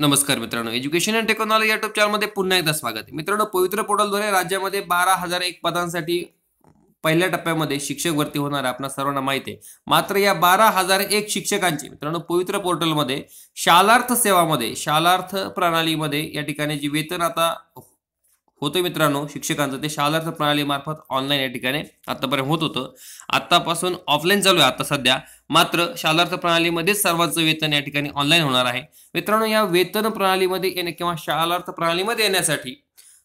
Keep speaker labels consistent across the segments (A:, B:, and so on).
A: नमस्कार मित्रांनो. Education and technology YouTube चॅनलमध्ये पुन्हा एकदा स्वागत आहे. मित्रांनो पवित्र पोर्टलद्वारे राज्यामध्ये बारा हजार एक पदांसाठी पहिल्या टप्प्यामध्ये शिक्षक भरती होणार आहे. आपल्या सर्वांना माहिती आहे. मात्र या बारा हजार एक शिक्षकांची मित्रांनो पवित्र पोर्टलमध्ये शालार्थ सेवामध्ये शालार्थ प्रणालीमध्ये या ठिकाणी जी वेतन आता होतं मित्रांनो शिक्षकांचं. ते शालार्थ प्रणालीमार्फत ऑनलाईन या ठिकाणी आतापर्यंत होत होतं. आतापासून ऑफलाईन चालू आहे आता सध्या. मात्र शालार्थ प्रणालीमध्येच सर्वांचं वेतन या ठिकाणी ऑनलाईन होणार आहे. मित्रांनो या वेतन प्रणालीमध्ये येणे किंवा शालार्थ प्रणालीमध्ये येण्यासाठी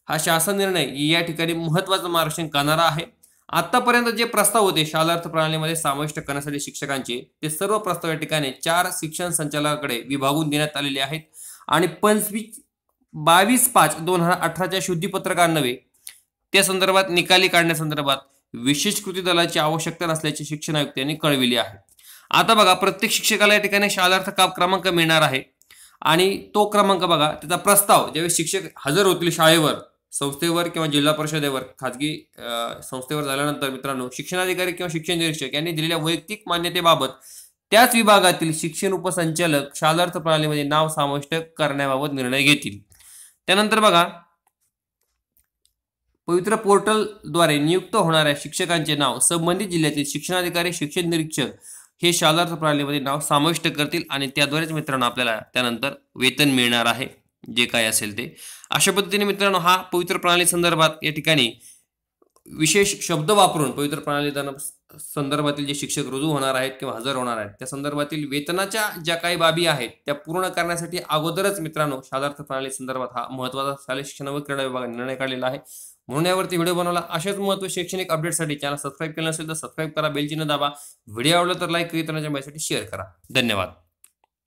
A: हा शासन निर्णय या ठिकाणी महत्वाचं मार्गदर्शन करणारा आहे. आतापर्यंत जे प्रस्ताव होते शालार्थ प्रणालीमध्ये समाविष्ट करण्यासाठी शिक्षकांचे ते सर्व प्रस्ताव या ठिकाणी चार शिक्षण संचालकाकडे विभागून देण्यात आलेले आहेत. आणि पंचवीस बावीस पाच दोन हजार अठराच्या शुद्धीपत्रकान्वये त्या संदर्भात निकाली काढण्यासंदर्भात विशेष कृती दलाची आवश्यकता नसल्याचे शिक्षण आयुक्त यांनी कळविली आहे. आता बघा प्रत्येक शिक्षकाला या ठिकाणी शालार्थ काप क्रमांक मिळणार आहे? आणि तो क्रमांक बघा त्याचा प्रस्ताव ज्यावेळी शिक्षक हजर होतील शाळेवर संस्थेवर किंवा जिल्हा परिषदेवर खाजगी संस्थेवर झाल्यानंतर मित्रांनो शिक्षणाधिकारी किंवा शिक्षण निरीक्षक यांनी दिलेल्या वैयक्तिक मान्यतेबाबत त्याच विभागातील शिक्षण उपसंचालक शालार्थ प्रणालीमध्ये नाव समाविष्ट करण्याबाबत निर्णय घेतील. त्यानंतर बघा पवित्र पोर्टलद्वारे नियुक्त होणाऱ्या शिक्षकांचे नाव संबंधित जिल्ह्यातील शिक्षणाधिकारी शिक्षण निरीक्षक हे शालार्थ प्रणालीमध्ये नाव समाविष्ट करतील आणि त्याद्वारेच मित्रांनो आपल्याला त्यानंतर वेतन मिळणार आहे जे काय असेल ते. अशा पद्धतीने मित्रांनो हा पवित्र प्रणाली संदर्भात या ठिकाणी विशेष शब्द वापरून पवित्र प्रणाली संदर्भातील जे शिक्षक रुजू होणार आहेत किंवा हजर होणार आहेत त्या संदर्भातील वेतनाच्या ज्या काही बाबी आहेत त्या पूर्ण करण्यासाठी अगोदरच मित्रांनो शादार्थ प्रणाली संदर्भात हा महत्त्वाचा शालेय शिक्षण व क्रीडा विभागाने निर्णय काढलेला आहे. म्हणून यावरती व्हिडिओ बनवला. अशाच महत्त्व शैक्षणिक अपडेटसाठी चॅनल सबस्क्राईब केलं नसेल तर सबस्क्राईब करा बेल दाबा. व्हिडिओ आवडला तर लाईक करीत राहण्याच्या शेअर करा. धन्यवाद.